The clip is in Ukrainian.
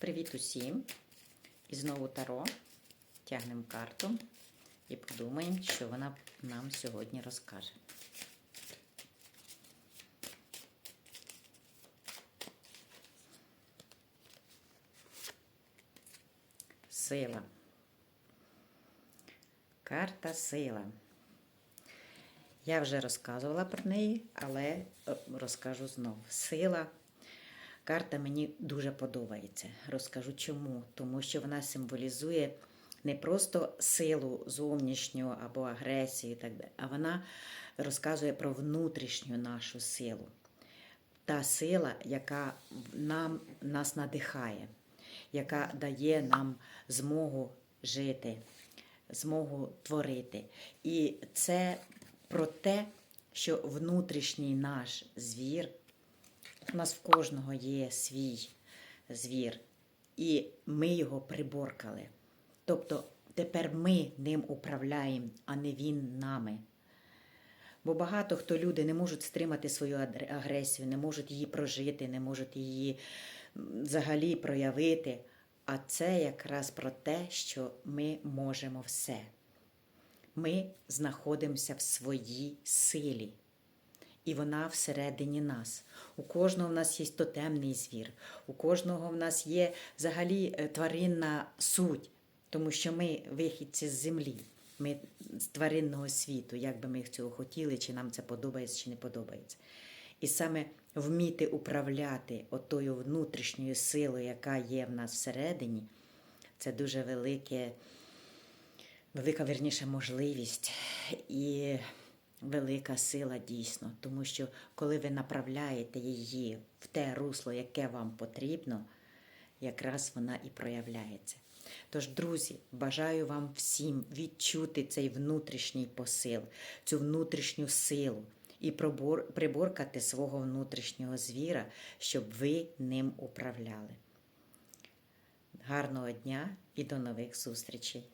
Привіт усім! І знову Таро. Тягнемо карту і подумаємо, що вона нам сьогодні розкаже. Сила. Карта сила. Я вже розказувала про неї, але е, розкажу знову. Сила. Карта мені дуже подобається. Розкажу чому. Тому що вона символізує не просто силу зовнішню або агресію, так далі, а вона розказує про внутрішню нашу силу. Та сила, яка нам, нас надихає, яка дає нам змогу жити, змогу творити. І це про те, що внутрішній наш звір. У нас в кожного є свій звір, і ми його приборкали. Тобто тепер ми ним управляємо, а не він нами. Бо багато хто люди не можуть стримати свою агресію, не можуть її прожити, не можуть її взагалі проявити. А це якраз про те, що ми можемо все. Ми знаходимося в своїй силі і вона всередині нас. У кожного в нас є тотемний звір, у кожного в нас є взагалі е, тваринна суть, тому що ми вихідці з землі, ми з тваринного світу, як би ми цього хотіли, чи нам це подобається, чи не подобається. І саме вміти управляти отою внутрішньою силою, яка є в нас всередині, це дуже велике, велика верніше можливість. І велика сила дійсно, тому що коли ви направляєте її в те русло, яке вам потрібно, якраз вона і проявляється. Тож, друзі, бажаю вам всім відчути цей внутрішній посил, цю внутрішню силу і приборкати свого внутрішнього звіра, щоб ви ним управляли. Гарного дня і до нових зустрічей!